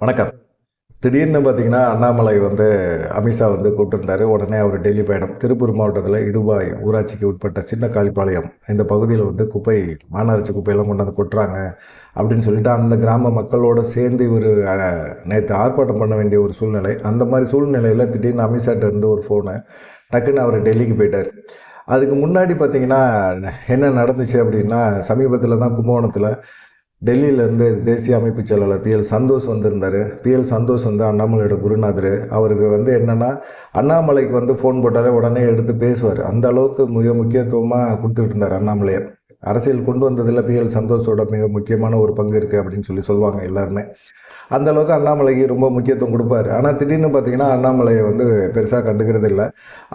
வணக்கம். திடீர்னு பார்த்தீங்கன்னா அண்ணாமலை வந்து அமித்ஷா வந்து கூப்பிட்டுருந்தாரு. உடனே அவர் டெல்லி பயணம். திருப்பூர் மாவட்டத்தில் இடுபாய் ஊராட்சிக்கு உட்பட்ட சின்ன காளிப்பாளையம் இந்த பகுதியில் வந்து குப்பை மாநகராட்சி குப்பையெல்லாம் கொண்டாந்து கொட்டுறாங்க அப்படின்னு சொல்லிட்டு அந்த கிராம மக்களோடு சேர்ந்து இவர் நேற்று ஆர்ப்பாட்டம் பண்ண வேண்டிய ஒரு சூழ்நிலை. அந்த மாதிரி சூழ்நிலையில் திடீர்னு அமித்ஷாட்ட இருந்து ஒரு ஃபோனு டக்குன்னு அவர் டெல்லிக்கு போயிட்டார். அதுக்கு முன்னாடி பார்த்தீங்கன்னா என்ன நடந்துச்சு அப்படின்னா சமீபத்தில் தான் கும்பகோணத்தில் டெல்லியிலேருந்து தேசிய அமைப்பு செயலாளர் பிஎல் சந்தோஷ் வந்திருந்தார். பிஎல் சந்தோஷ் வந்து அண்ணாமலையோட குருநாதர். அவருக்கு வந்து என்னென்னா அண்ணாமலைக்கு வந்து ஃபோன் போட்டாலே உடனே எடுத்து பேசுவார். அந்த அளவுக்கு மிக முக்கியத்துவமாக கொடுத்துட்டு இருந்தார் அண்ணாமலையை. அரசியல் கொண்டு வந்ததில் பிஎல் சந்தோஷோட மிக முக்கியமான ஒரு பங்கு இருக்குது அப்படின்னு சொல்லி சொல்லுவாங்க எல்லாருமே. அந்த அளவுக்கு அண்ணாமலைக்கு ரொம்ப முக்கியத்துவம் கொடுப்பாரு. ஆனால் திடீர்னு பார்த்தீங்கன்னா அண்ணாமலையை வந்து பெருசாக கண்டுக்கிறது இல்லை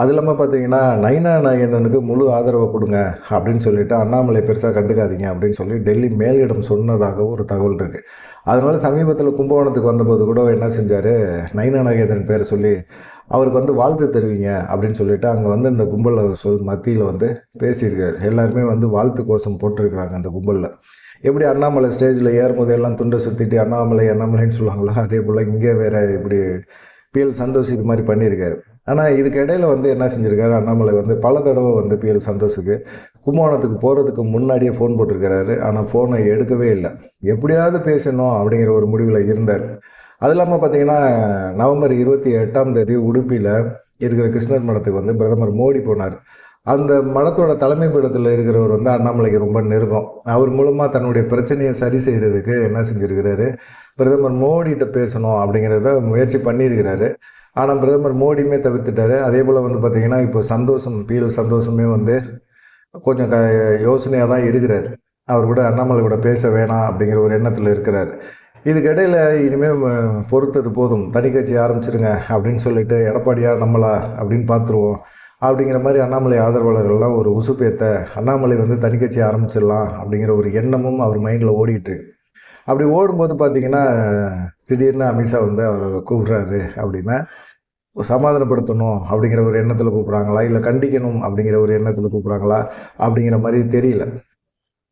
அது இல்லாமல் பார்த்தீங்கன்னா நைனா நாகேந்திரனுக்கு முழு ஆதரவை கொடுங்க அப்படின்னு சொல்லிட்டு அண்ணாமலை பெருசாக கண்டுக்காதீங்க அப்படின்னு சொல்லி டெல்லி மேலிடம் சொன்னதாக ஒரு தகவல் இருக்குது அதனால் சமீபத்தில் கும்பகோணத்துக்கு வந்தபோது கூட என்ன செஞ்சார்? நைனா நாகேந்திரன் பேரை சொல்லி அவருக்கு வந்து வாழ்த்து தருவீங்க அப்படின்னு சொல்லிட்டு அங்கே வந்து இந்த கும்பலில் சொல் மத்தியில் வந்து பேசியிருக்காரு. எல்லாருமே வந்து வாழ்த்து கோஷம் போட்டிருக்கிறாங்க அந்த கும்பலில். எப்படி அண்ணாமலை ஸ்டேஜில் ஏறும்போது எல்லாம் துண்டை சுற்றிட்டு அண்ணாமலை அண்ணாமலைன்னு சொல்லுவாங்களோ அதே போல் இங்கே வேறு இப்படி பிஎல் சந்தோஷ் இது மாதிரி பண்ணியிருக்காரு. ஆனால் இதுக்கு இடையில வந்து என்ன செஞ்சுருக்காரு? அண்ணாமலை வந்து பல தடவை வந்து பிஎல் சந்தோஷுக்கு கும்பகோணத்துக்கு போகிறதுக்கு முன்னாடியே ஃபோன் போட்டிருக்கிறாரு. ஆனால் ஃபோனை எடுக்கவே இல்லை. எப்படியாவது பேசணும் அப்படிங்கிற ஒரு முடிவில் இருந்தார். அது இல்லாமல் பார்த்தீங்கன்னா நவம்பர் இருபத்தி எட்டாம் தேதி உடுப்பியில் இருக்கிற கிருஷ்ணர் மடத்துக்கு வந்து பிரதமர் மோடி போனார். அந்த மடத்தோட தலைமை பீடத்தில் இருக்கிறவர் வந்து அண்ணாமலைக்கு ரொம்ப நெருக்கம். அவர் மூலமாக தன்னுடைய பிரச்சனையை சரி செய்கிறதுக்கு என்ன செஞ்சுருக்கிறாரு? பிரதமர் மோடிகிட்ட பேசணும் அப்படிங்கிறத முயற்சி பண்ணியிருக்கிறாரு. ஆனால் பிரதமர் மோடியுமே தவிர்த்துட்டாரு. அதே போல் வந்து பார்த்திங்கன்னா இப்போ சந்தோஷம் பிஎல் சந்தோஷமே வந்து கொஞ்சம் க யோசனையாக தான் இருக்கிறார். அவர் கூட அண்ணாமலை கூட பேச வேணாம் அப்படிங்கிற ஒரு எண்ணத்தில் இருக்கிறார். இதுக்கிடையில் இனிமேல் பொறுத்தது போதும். தனி கட்சி ஆரம்பிச்சிருங்க அப்படின்னு சொல்லிட்டு எடப்பாடியா நம்மளா அப்படின்னு பார்த்துருவோம். அப்படிங்கிற மாதிரி அண்ணாமலை ஆதரவாளர்கள்லாம் ஒரு உசுப்பேத்த அண்ணாமலை வந்து தனி கட்சி ஆரம்பிச்சிடலாம் அப்படிங்கிற ஒரு எண்ணமும் அவர் மைண்டில் ஓடிட்டு. அப்படி ஓடும்போது பார்த்தீங்கன்னா திடீர்னு அமித்ஷா வந்து அவர் கூப்பிட்றாரு அப்படின்னா சமாதானப்படுத்தணும் அப்படிங்கிற ஒரு எண்ணத்தில் கூப்பிட்றாங்களா? இல்லை கண்டிக்கணும் அப்படிங்கிற ஒரு எண்ணத்தில் கூப்பிட்றாங்களா? அப்படிங்கிற மாதிரி தெரியல.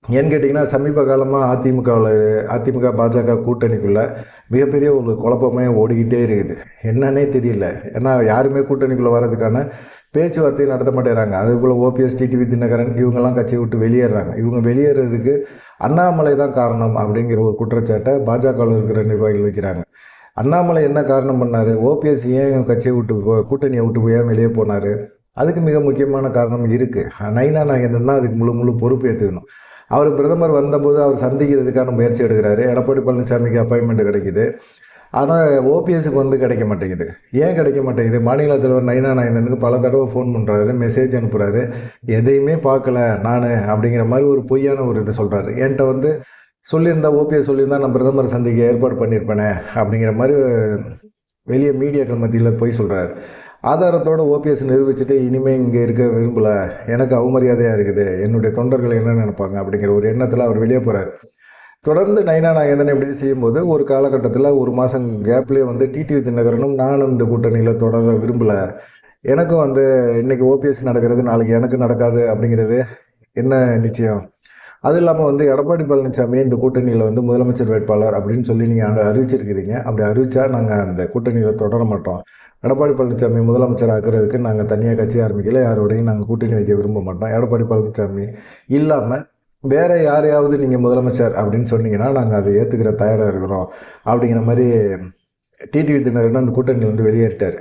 ஏன்னு கேட்டிங்கன்னா சமீப காலமாக அதிமுகவில் அதிமுக பாஜக கூட்டணிக்குள்ளே மிகப்பெரிய ஒரு குழப்பமே ஓடிக்கிட்டே இருக்குது. என்னன்னே தெரியல. ஏன்னா யாருமே கூட்டணிக்குள்ளே வர்றதுக்கான பேச்சுவார்த்தையும் நடத்த மாட்டேறாங்க. அதே போல் ஓபிஎஸ் டிடிவி தினகரன் இவங்கெல்லாம் கட்சியை விட்டு வெளியேறாங்க. இவங்க வெளியேறதுக்கு அண்ணாமலை தான் காரணம் அப்படிங்கிற ஒரு குற்றச்சாட்டை பாஜகவில் இருக்கிற நிர்வாகிகள் வைக்கிறாங்க. அண்ணாமலை என்ன காரணம் பண்ணார்? ஓபிஎஸ் ஏன் கட்சியை விட்டு போ கூட்டணியை விட்டு போய் வெளியே போனார்? அதுக்கு மிக முக்கியமான காரணம் இருக்குது நைனா நாகேந்திரன் தான் அதுக்கு முழு முழு பொறுப்பு ஏற்றுக்கணும் அவர் பிரதமர் வந்தபோது அவர் சந்திக்கிறதுக்கான முயற்சி எடுக்கிறாரு. எடப்பாடி பழனிசாமிக்கு அப்பாயின்மெண்ட் கிடைக்குது. ஆனால் ஓபிஎஸ்க்கு வந்து கிடைக்க மாட்டேங்குது. ஏன் கிடைக்க மாட்டேங்குது? மாநில தலைவர் நைனா நாயந்தனுக்கு பல தடவை ஃபோன் பண்ணுறாரு மெசேஜ் அனுப்புகிறாரு எதையுமே பார்க்கல நான் அப்படிங்கிற மாதிரி ஒரு பொய்யான ஒரு இதை சொல்கிறாரு என்கிட்ட வந்து சொல்லியிருந்தா ஓபிஎஸ் சொல்லியிருந்தா நான் பிரதமர் சந்திக்க ஏற்பாடு பண்ணியிருப்பேனே அப்படிங்கிற மாதிரி வெளியே மீடியாக்கள் மத்தியில் போய் சொல்கிறாரு ஆதாரத்தோடு ஓபிஎஸ் நிரூபிச்சுட்டு இனிமேல் இங்கே இருக்க விரும்பலை. எனக்கு அவமரியாதையாக இருக்குது. என்னுடைய தொண்டர்கள் என்ன நினைப்பாங்க அப்படிங்கிற ஒரு எண்ணத்தில் அவர் வெளியே போகிறார் தொடர்ந்து நைனா நாகேந்திரன் இப்படி செய்யும்போது ஒரு காலகட்டத்தில் ஒரு மாதம் கேப்லேயே வந்து டிடிவி தினகரனும் நானும் இந்த கூட்டணியில் தொடர விரும்பலை. எனக்கும் வந்து இன்றைக்கி ஓபிஎஸ் நடக்கிறது நாளைக்கு எனக்கு நடக்காது அப்படிங்கிறது என்ன நிச்சயம்? அது இல்லாமல் வந்து எடப்பாடி பழனிசாமி இந்த கூட்டணியில் வந்து முதலமைச்சர் வேட்பாளர் அப்படின்னு சொல்லி நீங்கள் அங்கே அறிவிச்சிருக்கிறீங்க. அப்படி அறிவித்தா நாங்கள் அந்த கூட்டணியில் தொடர மாட்டோம். எடப்பாடி பழனிசாமி முதலமைச்சர் ஆக்குறதுக்கு நாங்கள் தனியாக கட்சி ஆரம்பிக்கல. யாரோடையும் நாங்கள் கூட்டணி வைக்க விரும்ப மாட்டோம். எடப்பாடி பழனிசாமி இல்லாமல் வேறு யாரையாவது நீங்கள் முதலமைச்சர் அப்படின்னு சொன்னீங்கன்னா நாங்கள் அதை ஏற்றுக்கிற தயாராக இருக்கிறோம். அப்படிங்கிற மாதிரி டிடிவி தினகரன் அந்த கூட்டணியில் வந்து வெளியேறிட்டார்.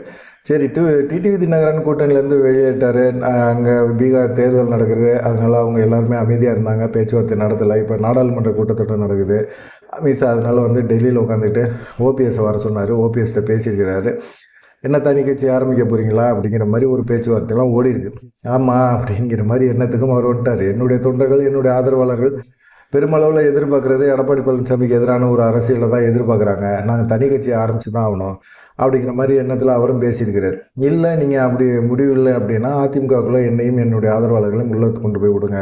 சரி டு டிடிவி தினகரன் கூட்டணியிலேருந்து வெளியேறிட்டார். அங்கே பீகார் தேர்தல் நடக்குது. அதனால் அவங்க எல்லாருமே அமைதியாக இருந்தாங்க. பேச்சுவார்த்தை நடத்தலை. இப்போ நாடாளுமன்ற கூட்டத்தொடர் நடக்குது. அமித்ஷா அதனால் வந்து டெல்லியில் உட்காந்துட்டு ஓபிஎஸ்ஸை வர சொன்னார். ஓபிஎஸ்கிட்ட பேசியிருக்கிறாரு. என்ன தனி கட்சி ஆரம்பிக்க போகிறீங்களா அப்படிங்கிற மாதிரி ஒரு பேச்சுவார்த்தைலாம் ஓடி இருக்கு ஆமாம் அப்படிங்கிற மாதிரி எண்ணத்துக்கும் அவர் வந்துட்டார். என்னுடைய தொண்டர்கள் என்னுடைய ஆதரவாளர்கள் பெருமளவில் எதிர்பார்க்குறது எடப்பாடி பழனிசாமிக்கு எதிரான ஒரு அரசியலை தான் எதிர்பார்க்குறாங்க. நாங்கள் தனி கட்சி ஆரம்பித்து தான் ஆகணும். அப்படிங்கிற மாதிரி எண்ணத்தில் அவரும் பேசியிருக்கிறார். இல்லை நீங்கள் அப்படி முடிவில்லை அப்படின்னா அதிமுகக்குள்ளே என்னையும் என்னுடைய ஆதரவாளர்களையும் உள்ளே கொண்டு போய் விடுங்க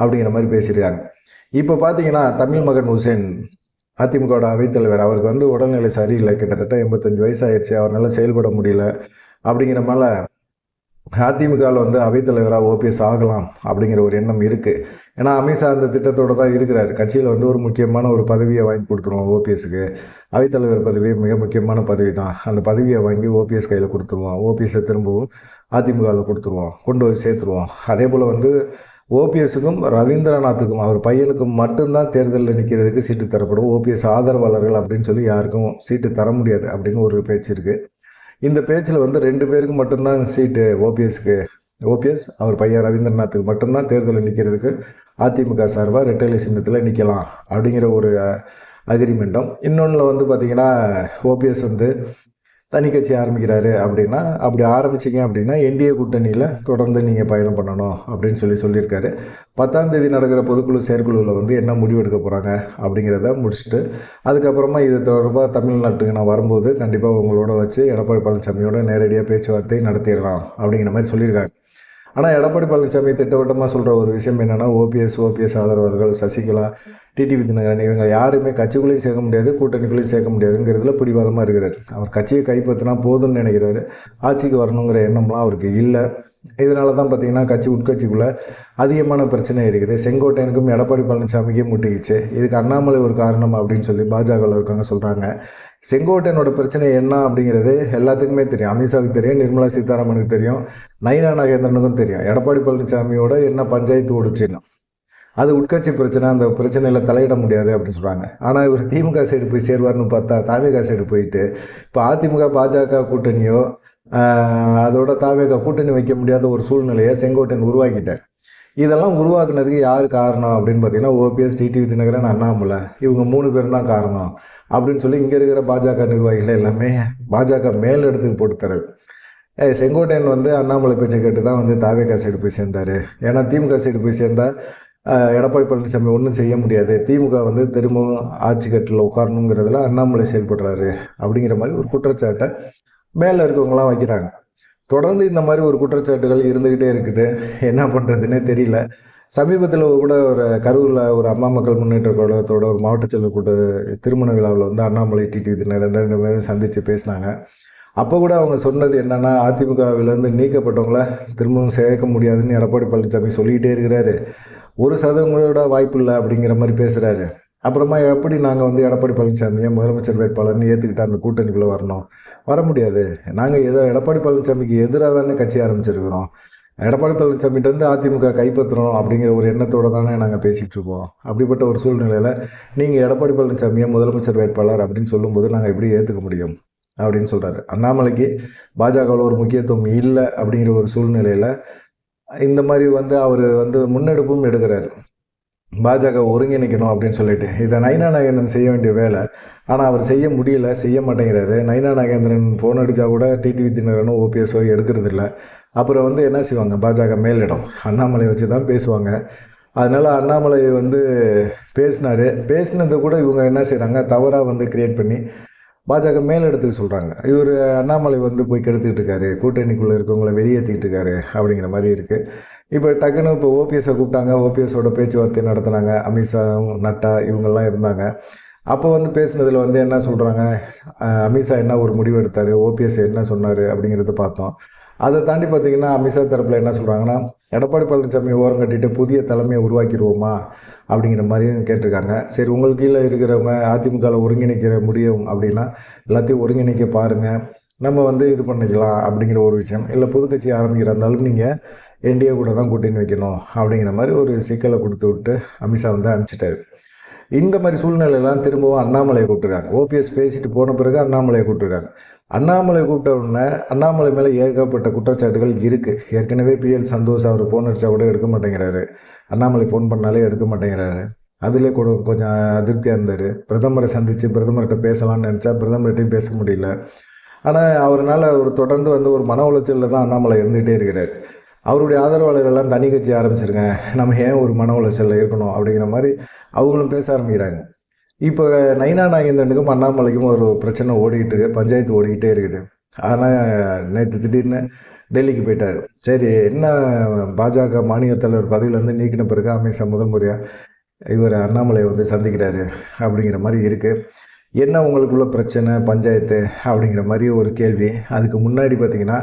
அப்படிங்கிற மாதிரி பேசியிருக்காங்க. இப்போ பார்த்தீங்கன்னா தமிழ் மகன் ஹுசேன் அதிமுகவோட அவைத்தலைவர் அவருக்கு வந்து உடல்நிலை சரியில்லை. கிட்டத்தட்ட எண்பத்தஞ்சு வயசு ஆயிடுச்சு அவரால் செயல்பட முடியல. அப்படிங்கிற மேலே அதிமுகவில் வந்து அவைத்தலைவராக ஓபிஎஸ் ஆகலாம் அப்படிங்கிற ஒரு எண்ணம் இருக்குது ஏன்னா அமித்ஷா அந்த திட்டத்தோடு தான் இருக்கிறார். கட்சியில் வந்து ஒரு முக்கியமான ஒரு பதவியை வாங்கி கொடுத்துருவோம் ஓபிஎஸ்க்கு அவைத்தலைவர் பதவி மிக முக்கியமான பதவி தான். அந்த பதவியை வாங்கி ஓபிஎஸ் கையில் கொடுத்துருவோம். ஓபிஎஸ்ஸை திரும்பவும் அதிமுகவில் கொடுத்துருவோம். கொண்டு போய் சேர்த்துருவோம். அதே போல் வந்து ஓபிஎஸ்ஸுக்கும் ரவீந்திரநாத்துக்கும் அவர் பையனுக்கும் மட்டும்தான் தேர்தலில் நிற்கிறதுக்கு சீட்டு தரப்படும். ஓபிஎஸ் ஆதரவாளர்கள் அப்படின்னு சொல்லி யாருக்கும் சீட்டு தர முடியாது அப்படின்னு ஒரு பேச்சு இருக்குது இந்த பேச்சில் வந்து ரெண்டு பேருக்கு மட்டும்தான் சீட்டு ஓபிஎஸ்க்கு. ஓபிஎஸ் அவர் பையன் ரவீந்திரநாத்துக்கு மட்டும்தான் தேர்தலில் நிற்கிறதுக்கு அதிமுக சார்பாக ரெட்டலை சின்னத்தில் நிற்கலாம் அப்படிங்கிற ஒரு அக்ரிமெண்ட்டும். இன்னொன்றில் வந்து பார்த்திங்கன்னா ஓபிஎஸ் வந்து தனி கட்சி ஆரம்பிக்கிறாரு அப்படின்னா அப்படி ஆரம்பிச்சிங்க அப்படின்னா என்டிஏ கூட்டணியில் தொடர்ந்து நீங்கள் பயணம் பண்ணணும் அப்படின்னு சொல்லி சொல்லியிருக்காரு. பத்தாம் தேதி நடக்கிற பொதுக்குழு செயற்குழுவில் வந்து என்ன முடிவு எடுக்க போகிறாங்க அப்படிங்கிறத முடிச்சுட்டு அதுக்கப்புறமா இது தொடர்பாக தமிழ்நாட்டுக்கு நான் வரும்போது கண்டிப்பாக உங்களோட வச்சு எடப்பாடி பழனிசாமியோட நேரடியாக பேச்சுவார்த்தை நடத்திடலாம் அப்படிங்கிற மாதிரி சொல்லியிருக்காங்க. ஆனால் எடப்பாடி பழனிசாமி திட்டவட்டமாக சொல்கிற ஒரு விஷயம் என்னென்னா ஓபிஎஸ் ஓபிஎஸ் ஆதரவர்கள் சசிகலா டிடிவி தினகரன் இவங்க யாருமே கட்சிக்குள்ளேயும் சேர்க்க முடியாது கூட்டணிக்குள்ளேயும் சேர்க்க முடியாதுங்கிறதுல பிடிவாதமாக இருக்கிறார். அவர் கட்சியை கைப்பற்றினா போதும்னு நினைக்கிறாரு. ஆட்சிக்கு வரணுங்கிற எண்ணம்லாம் அவருக்கு இல்லை. இதனால தான் பார்த்தீங்கன்னா கட்சி உட்கட்சிக்குள்ளே அதிகமான பிரச்சனை இருக்குது. செங்கோட்டையனுக்கும் எடப்பாடி பழனிசாமிக்கும் முட்டிக்கிச்சு. இதுக்கு அண்ணாமலை ஒரு காரணம் அப்படின்னு சொல்லி பாஜகவில் இருக்காங்க சொல்கிறாங்க செங்கோட்டையனோட பிரச்சனை என்ன அப்படிங்கிறது எல்லாத்துக்குமே தெரியும். அமித்ஷாவுக்கு தெரியும் நிர்மலா சீதாராமனுக்கு தெரியும் நயினா நாகேந்திரனுக்கும் தெரியும். எடப்பாடி பழனிசாமியோட என்ன பஞ்சாயத்து ஓடுச்சுன்னா. அது உட்கட்சி பிரச்சனை அந்த பிரச்சனையில் தலையிட முடியாது அப்படின்னு சொல்கிறாங்க ஆனால் இவர் திமுக சைடு போய் சேருவார்னு பார்த்தா தாவேகா சைடு போயிட்டு இப்போ அதிமுக பாஜக கூட்டணியோ அதோட தாவேகா கூட்டணி வைக்க முடியாத ஒரு சூழ்நிலையை செங்கோட்டையன் உருவாக்கிட்டார். இதெல்லாம் உருவாக்குனதுக்கு யார் காரணம் அப்படின்னு பார்த்தீங்கன்னா ஓபிஎஸ் டிடிவி தினகரன் அண்ணாமலை. இவங்க மூணு பேரும் தான் காரணம். அப்படின்னு சொல்லி இங்கே இருக்கிற பாஜக நிர்வாகிகள் எல்லாமே பாஜக மேல் இடத்துக்கு போட்டு தரது. செங்கோட்டையன் வந்து அண்ணாமலை பேச்சை கேட்டு தான் வந்து தாவே சைடு போய் சேர்ந்தார். ஏன்னா திமுக சைடு போய் சேர்ந்தால் எடப்பாடி பழனிசாமி ஒன்றும் செய்ய முடியாது. திமுக வந்து திரும்பவும் ஆட்சி கட்டில் உட்காரணுங்கிறதுல அண்ணாமலை செயல்படுறாரு அப்படிங்கிற மாதிரி ஒரு குற்றச்சாட்டை மேலே இருக்கவங்களாம் வைக்கிறாங்க. தொடர்ந்து இந்த மாதிரி ஒரு குற்றச்சாட்டுகள் இருந்துக்கிட்டே இருக்குது. என்ன பண்ணுறதுன்னே தெரியல. சமீபத்தில் கூட ஒரு கரூரில் ஒரு அம்மா மக்கள் முன்னேற்ற கழகத்தோட ஒரு மாவட்ட செயலர் கூட்ட திருமண விழாவில் வந்து அண்ணாமலை டிடி ரெண்டு ரெண்டு பேரும் சந்தித்து பேசினாங்க. அப்போ கூட அவங்க சொன்னது என்னென்னா அதிமுகவிலேருந்து நீக்கப்பட்டவங்கள திரும்பவும் சேர்க்க முடியாதுன்னு எடப்பாடி பழனிசாமி சொல்லிக்கிட்டே இருக்கிறாரு. ஒரு சதவீதம் கூட வாய்ப்பு இல்லை அப்படிங்கிற மாதிரி பேசுகிறாரு அப்புறமா எப்படி நாங்கள் வந்து எடப்பாடி பழனிசாமியை முதலமைச்சர் வேட்பாளர்னு ஏற்றுக்கிட்டு அந்த கூட்டணிக்குள்ளே வரணும்? வர முடியாது. நாங்கள் எதோ எடப்பாடி பழனிசாமிக்கு எதிராக தானே கட்சி ஆரம்பிச்சிருக்கிறோம். எடப்பாடி பழனிசாமிகிட்ட வந்து அதிமுக கைப்பற்றணும் அப்படிங்கிற ஒரு எண்ணத்தோடு தானே நாங்கள் பேசிகிட்டு இருக்கோம். அப்படிப்பட்ட ஒரு சூழ்நிலையில் நீங்கள் எடப்பாடி பழனிசாமியை முதலமைச்சர் வேட்பாளர் அப்படின்னு சொல்லும்போது நாங்கள் எப்படி ஏற்றுக்க முடியும்? அப்படின்னு சொல்கிறாரு அண்ணாமலைக்கு பாஜகவில் ஒரு முக்கியத்துவம் இல்லை அப்படிங்கிற ஒரு சூழ்நிலையில் இந்த மாதிரி வந்து அவர் வந்து முன்னெடுப்பும் எடுக்கிறாரு. பாஜக ஒருங்கிணைக்கணும் அப்படின்னு சொல்லிட்டு. இதை நைனா நாகேந்திரன் செய்ய வேண்டிய வேலை. ஆனால் அவர் செய்ய முடியல செய்ய மாட்டேங்கிறாரு. நைனா நாகேந்திரன் ஃபோன் அடித்தா கூட டிடிவி தினகரனும் ஓபிஎஸ்ஓ எடுக்கிறது இல்லை. அப்புறம் வந்து என்ன செய்வாங்க? பாஜக மேலிடம் அண்ணாமலை வச்சு தான் பேசுவாங்க. அதனால் அண்ணாமலை வந்து பேசினார். பேசினதை கூட இவங்க என்ன செய்கிறாங்க தவறாக வந்து க்ரியேட் பண்ணி பாஜக மேலிடத்துக்கு சொல்கிறாங்க இவர் அண்ணாமலை வந்து போய் கெடுத்துக்கிட்டு இருக்காரு. கூட்டணிக்குள்ளே இருக்கவங்கள வெளியேற்றிக்கிட்டு இருக்காரு அப்படிங்கிற மாதிரி இருக்குது இப்போ டக்குன்னு இப்போ ஓபிஎஸை கூப்பிட்டாங்க. ஓபிஎஸோட பேச்சுவார்த்தை நடத்தினாங்க. அமித்ஷா நட்டா இவங்கெல்லாம் இருந்தாங்க. அப்போ வந்து பேசுனதில் வந்து என்ன சொல்கிறாங்க அமித்ஷா என்ன ஒரு முடிவு எடுத்தார்? ஓபிஎஸ் என்ன சொன்னார்? அப்படிங்கிறத பார்த்தோம். அதை தாண்டி பார்த்தீங்கன்னா அமித்ஷா தரப்பில் என்ன சொல்கிறாங்கன்னா எடப்பாடி பழனிசாமி ஓரம் கட்டிட்டு புதிய தலைமையை உருவாக்கிடுவோமா? அப்படிங்கிற மாதிரியும் கேட்டிருக்காங்க. சரி உங்களுக்கு கீழே இருக்கிறவங்க அதிமுகவில் ஒருங்கிணைக்கிற முடியும் அப்படின்னா எல்லாத்தையும் ஒருங்கிணைக்க பாருங்கள் நம்ம வந்து இது பண்ணிக்கலாம் அப்படிங்கிற ஒரு விஷயம். இல்லை புதுக்கட்சி ஆரம்பிக்கிற இருந்தாலும் நீங்கள் என்டிஏ கூட தான் கூட்டணி வைக்கணும் அப்படிங்கிற மாதிரி ஒரு சிக்கலை கொடுத்து விட்டு அமித்ஷா வந்து அனுப்பிச்சிட்டாரு. இந்த மாதிரி சூழ்நிலையெல்லாம் திரும்பவும் அண்ணாமலையை கூப்பிட்டுருக்காங்க. ஓபிஎஸ் பேசிட்டு போன பிறகு அண்ணாமலையை கூப்பிட்டுருக்காங்க. அண்ணாமலை கூப்பிட்ட உடனே அண்ணாமலை மேலே ஏகப்பட்ட குற்றச்சாட்டுகள் இருக்குது ஏற்கனவே பிஎல் சந்தோஷ் அவர் ஃபோன் அடித்தா கூட எடுக்க மாட்டேங்கிறாரு. அண்ணாமலை ஃபோன் பண்ணாலே எடுக்க மாட்டேங்கிறாரு. அதிலே கூட கொஞ்சம் அதிருப்தியாக இருந்தார். பிரதமரை சந்தித்து பிரதமர்கிட்ட பேசலாம்னு நினச்சா பிரதமர்கிட்டையும் பேச முடியல. ஆனால் அவரால் ஒரு தொடர்ந்து வந்து ஒரு மன உளைச்சலில் தான் அண்ணாமலை இருந்துகிட்டே இருக்கிறார். அவருடைய ஆதரவாளர்கள்லாம் தனி கட்சி ஆரம்பிச்சிருங்க. நம்ம ஏன் ஒரு மன உளைச்சலில் இருக்கணும் அப்படிங்கிற மாதிரி அவங்களும் பேச ஆரம்பிக்கிறாங்க. இப்போ நைனா நாகேந்திரனுக்கும் அண்ணாமலைக்கும் ஒரு பிரச்சனை ஓடிக்கிட்டு இருக்கு பஞ்சாயத்து ஓடிக்கிட்டே இருக்குது. ஆனால் நேற்று திடீர்னு டெல்லிக்கு போயிட்டார். சரி என்ன பாஜக மாநில தலைவர் பதவியிலேருந்து நீக்கின பிறகு அமித்ஷா முதல் முறையாக இவர் அண்ணாமலையை வந்து சந்திக்கிறாரு அப்படிங்கிற மாதிரி இருக்குது என்ன உங்களுக்குள்ள பிரச்சனை பஞ்சாயத்து அப்படிங்கிற மாதிரி ஒரு கேள்வி. அதுக்கு முன்னாடி பார்த்திங்கன்னா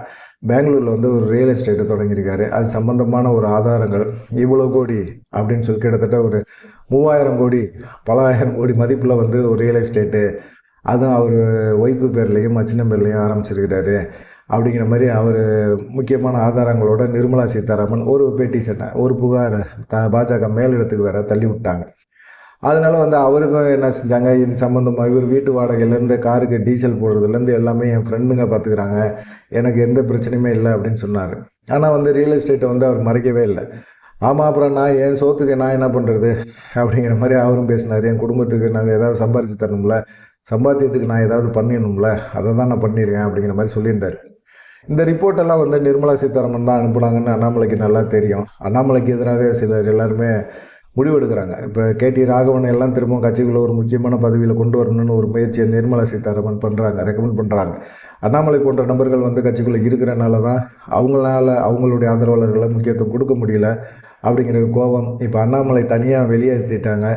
பெங்களூரில் வந்து ஒரு ரியல் எஸ்டேட்டை தொடங்கியிருக்காரு. அது சம்மந்தமான ஒரு ஆதாரங்கள் இவ்வளோ கோடி அப்படின்னு சொல்லி கிட்டத்தட்ட ஒரு மூவாயிரம் கோடி பலாயிரம் கோடி மதிப்பில் வந்து ஒரு ரியல் எஸ்டேட்டு அதுவும் அவர் ஒய்ஃபு பேர்லேயும் மச்சினம் பேர்லேயும் ஆரம்பிச்சிருக்கிறாரு. அப்படிங்கிற மாதிரி அவர் முக்கியமான ஆதாரங்களோட நிர்மலா சீதாராமன் ஒரு பேட்டி சட்டை ஒரு புகார் த பாஜக மேலிடத்துக்கு வேற தள்ளி விட்டாங்க. அதனால வந்து அவருக்கும் என்ன செஞ்சாங்க? இது சம்மந்தமாக இவர் வீட்டு வாடகையிலேருந்து காருக்கு டீசல் போடுறதுலேருந்து எல்லாமே என் ஃப்ரெண்டுங்க பார்த்துக்கிறாங்க எனக்கு எந்த பிரச்சனையுமே இல்லை அப்படின்னு சொன்னார். ஆனால் வந்து ரியல் எஸ்டேட்டை வந்து அவர் மறைக்கவே இல்லை. ஆமாம் அப்புறம் நான் என் சோத்துக்கு நான் என்ன பண்ணுறது அப்படிங்கிற மாதிரி அவரும் பேசினார். என் குடும்பத்துக்கு நாங்கள் ஏதாவது சம்பாரித்து தரணும்ல சம்பாத்தியத்துக்கு நான் ஏதாவது பண்ணிடணும்ல அதை தான் நான் பண்ணியிருக்கேன் அப்படிங்கிற மாதிரி சொல்லியிருந்தார். இந்த ரிப்போர்ட்டெல்லாம் வந்து நிர்மலா சீதாராமன் தான் அனுப்புனாங்கன்னு அண்ணாமலைக்கு நல்லா தெரியும். அண்ணாமலைக்கு எதிராக சிலர் எல்லாருமே முடிவெடுக்கிறாங்க. இப்போ கேடி ராகவன் எல்லாம் திரும்பவும் கட்சிக்குள்ள ஒரு முக்கியமான பதவியில் கொண்டு வரணும்னு ஒரு முயற்சியை நிர்மலா சீதாராமன் பண்ணுறாங்க ரெக்கமெண்ட் பண்ணுறாங்க அண்ணாமலை போன்ற நபர்கள் வந்து கட்சிக்குள்ளே இருக்கிறனால தான் அவங்களால அவங்களுடைய ஆதரவாளர்களை முக்கியத்துவம் கொடுக்க முடியல. அப்படிங்கிற கோபம் இப்போ அண்ணாமலை தனியாக வெளியேற்றிட்டாங்க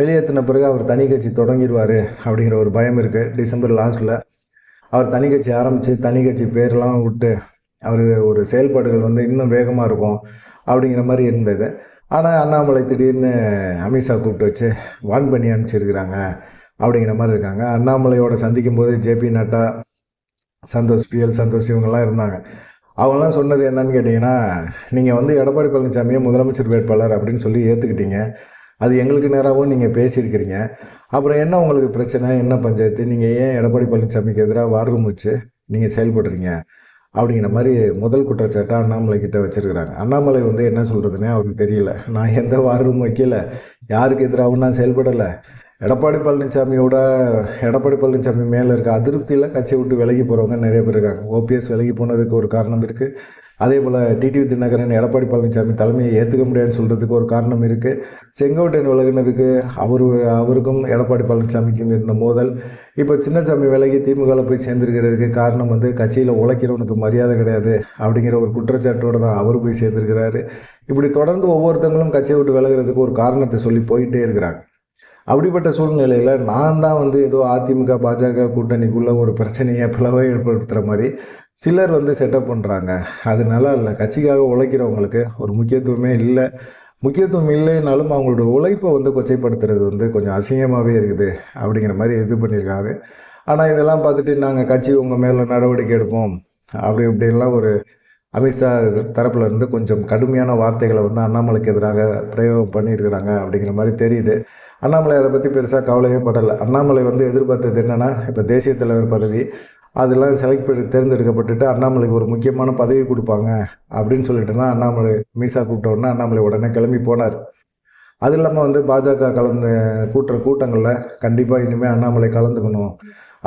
வெளியேற்றின பிறகு அவர் தனி கட்சி தொடங்கிடுவார் அப்படிங்கிற ஒரு பயம் இருக்குது டிசம்பர் லாஸ்ட்டில் அவர் தனி கட்சி ஆரம்பித்து தனி கட்சி பேரெல்லாம் விட்டு அவர் ஒரு செயல்பாடுகள் வந்து இன்னும் வேகமாக இருக்கும் அப்படிங்கிற மாதிரி இருந்தது. ஆனால் அண்ணாமலை திடீர்னு அமித்ஷா கூப்பிட்டு வச்சு வான் பண்ணி அனுப்பிச்சிருக்கிறாங்க அப்படிங்கிற மாதிரி இருக்காங்க. அண்ணாமலையோட சந்திக்கும் போது J P Nadda Santhosh B L Santhosh இவங்கெல்லாம் இருந்தாங்க. அவங்களாம் சொன்னது என்னன்னு கேட்டிங்கன்னா நீங்கள் வந்து எடப்பாடி பழனிசாமியை முதலமைச்சர் வேட்பாளர் அப்படின்னு சொல்லி ஏற்றுக்கிட்டீங்க அது எங்களுக்கு நேராகவும் நீங்கள் பேசியிருக்கிறீங்க. அப்புறம் என்ன உங்களுக்கு பிரச்சனை? என்ன பஞ்சாயத்து? நீங்கள் ஏன் எடப்பாடி பழனிசாமிக்கு எதிராக வார் ரூம் வச்சு நீங்கள் செயல்படுறீங்க? அப்படிங்கிற மாதிரி முதல் குற்றச்சாட்டை அண்ணாமலை கிட்ட வச்சுருக்கிறாங்க. அண்ணாமலை வந்து என்ன சொல்கிறதுனே அவருக்கு தெரியல. நான் எந்த வார் வைக்கல. யாருக்கு எதிராகவும் நான் செயல்படலை. எடப்பாடி பழனிசாமியோட எடப்பாடி பழனிசாமி மேலே இருக்க அதிருப்தியில் கட்சியை விட்டு விலகி போகிறவங்க நிறைய பேர் இருக்காங்க. ஓபிஎஸ் விலகி போனதுக்கு ஒரு காரணம் இருக்குது அதே போல் டிடிவி தினகரன் எடப்பாடி பழனிசாமி தலைமையை ஏற்றுக்க முடியாதுன்னு சொல்கிறதுக்கு ஒரு காரணம் இருக்குது செங்கோட்டையன் விலகினதுக்கு அவர் அவருக்கும் எடப்பாடி பழனிசாமிக்கும் இருந்த மோதல். இப்போ சின்னசாமி விலகி திமுகவில் போய் சேர்ந்துருக்கிறதுக்கு காரணம் வந்து கட்சியில் உழைக்கிறவனுக்கு மரியாதை கிடையாது அப்படிங்கிற ஒரு குற்றச்சாட்டோடு தான் அவர் போய் சேர்ந்துருக்கிறாரு. இப்படி தொடர்ந்து ஒவ்வொருத்தங்களும் கட்சியை விட்டு விலகிறதுக்கு ஒரு காரணத்தை சொல்லி போயிட்டே இருக்கிறாங்க. அப்படிப்பட்ட சூழ்நிலையில் நான் தான் வந்து ஏதோ அதிமுக பாஜக கூட்டணிக்குள்ளே ஒரு பிரச்சனையை பிளவை ஏற்படுத்துகிற மாதிரி சிலர் வந்து செட்டப் பண்ணுறாங்க அது நல்லா இல்லை. கட்சிக்காக உழைக்கிறவங்களுக்கு ஒரு முக்கியத்துவமே இல்லை. முக்கியத்துவம் இல்லைனாலும் அவங்களோட உழைப்பை வந்து கொச்சைப்படுத்துறது வந்து கொஞ்சம் அசிங்கமாகவே இருக்குது. அப்படிங்கிற மாதிரி இது பண்ணியிருக்காங்க. ஆனால் இதெல்லாம் பார்த்துட்டு நாங்கள் கட்சி உங்கள் மேலே நடவடிக்கை எடுப்போம். அப்படி இப்படின்லாம் ஒரு அமித்ஷா தரப்பில் இருந்து கொஞ்சம் கடுமையான வார்த்தைகளை வந்து அண்ணாமலைக்கு எதிராக பிரயோகம் பண்ணியிருக்கிறாங்க அப்படிங்கிற மாதிரி தெரியுது. அண்ணாமலை அதை பற்றி பெருசாக கவலையே படலை. அண்ணாமலை வந்து எதிர்பார்த்தது என்னென்னா இப்போ தேசிய தலைவர் பதவி அதெல்லாம் செலக்ட் பண்ணி தேர்ந்தெடுக்கப்பட்டுட்டு அண்ணாமலைக்கு ஒரு முக்கியமான பதவி கொடுப்பாங்க அப்படின்னு சொல்லிட்டு தான் அண்ணாமலை மீசா கூப்பிட்ட உடனே அண்ணாமலை உடனே கிளம்பி போனார். அது இல்லாமல் வந்து பாஜக கலந்து கூட்டுற கூட்டங்களில் கண்டிப்பாக இனிமேல் அண்ணாமலை கலந்துக்கணும்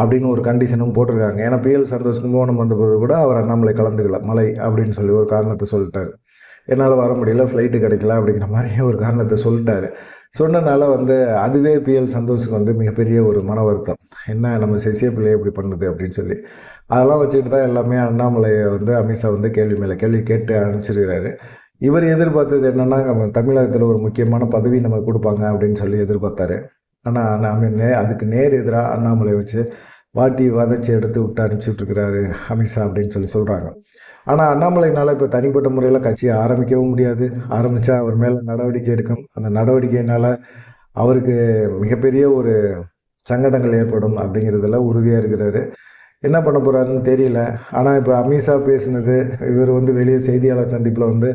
அப்படின்னு ஒரு கண்டிஷனும் போட்டிருக்காங்க. ஏன்னா பிஎல் சந்தோஷ் கும்பகோணம் வந்தபோது கூட அவர் அண்ணாமலை கலந்துக்கல. மலை அப்படின்னு சொல்லி ஒரு காரணத்தை சொல்லிட்டார். என்னால் வர முடியல ஃப்ளைட்டு கிடைக்கல அப்படிங்கிற மாதிரி ஒரு காரணத்தை சொல்லிட்டாரு. சொன்னனால வந்து அதுவே பிஎல் சந்தோஷுக்கு வந்து மிகப்பெரிய ஒரு மன வருத்தம். என்ன நம்ம சசிய பிள்ளையை இப்படி பண்ணுது அப்படின்னு சொல்லி. அதெல்லாம் வச்சுட்டு தான் எல்லாமே அண்ணாமலையை வந்து அமித்ஷா வந்து கேள்வி மேலே கேள்வி கேட்டு அனுப்பிச்சிருக்கிறாரு. இவர் எதிர்பார்த்தது என்னென்னா நம்ம தமிழகத்தில் ஒரு முக்கியமான பதவி நமக்கு கொடுப்பாங்க அப்படின்னு சொல்லி எதிர்பார்த்தாரு. ஆனால் நாம் நே அதுக்கு நேர் எதிராக அண்ணாமலை வச்சு வாட்டி வதச்சி எடுத்து விட்டு அனுப்பிச்சுட்ருக்கிறாரு அமித்ஷா அப்படின்னு சொல்லி சொல்கிறாங்க ஆனால் அண்ணாமலைனால் இப்போ தனிப்பட்ட முறையில் கட்சியை ஆரம்பிக்கவும் முடியாது. ஆரம்பித்தா அவர் மேலே நடவடிக்கை எடுக்கும். அந்த நடவடிக்கையினால் அவருக்கு மிகப்பெரிய ஒரு சங்கடங்கள் ஏற்படும் அப்படிங்கிறதுல உறுதியாக இருக்கிறாரு. என்ன பண்ண போகிறாருன்னு தெரியல. ஆனால் இப்போ அமித்ஷா பேசினது இவர் வந்து வெளியே செய்தியாளர் சந்திப்பில் வந்து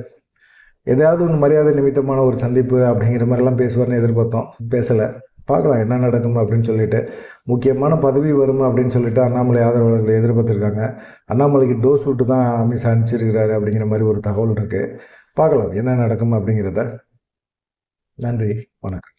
எதாவது ஒன்று மரியாதை நிமித்தமான ஒரு சந்திப்பு அப்படிங்கிற மாதிரிலாம் பேசுவார்னு எதிர்பார்த்தோம். பேசலை. பார்க்கலாம் என்ன நடக்கும் அப்படின்னு சொல்லிட்டு. முக்கியமான பதவி வரும் அப்படின்னு சொல்லிட்டு அண்ணாமலை ஆதரவாளர்கள் எதிர்பார்த்துருக்காங்க. அண்ணாமலைக்கு டோஸ் விட்டு தான் அமித்ஷா அனுப்பிச்சிருக்கிறாரு அப்படிங்கிற மாதிரி ஒரு தகவல் இருக்குது பார்க்கலாம் என்ன நடக்கும் அப்படிங்கிறத. நன்றி வணக்கம்.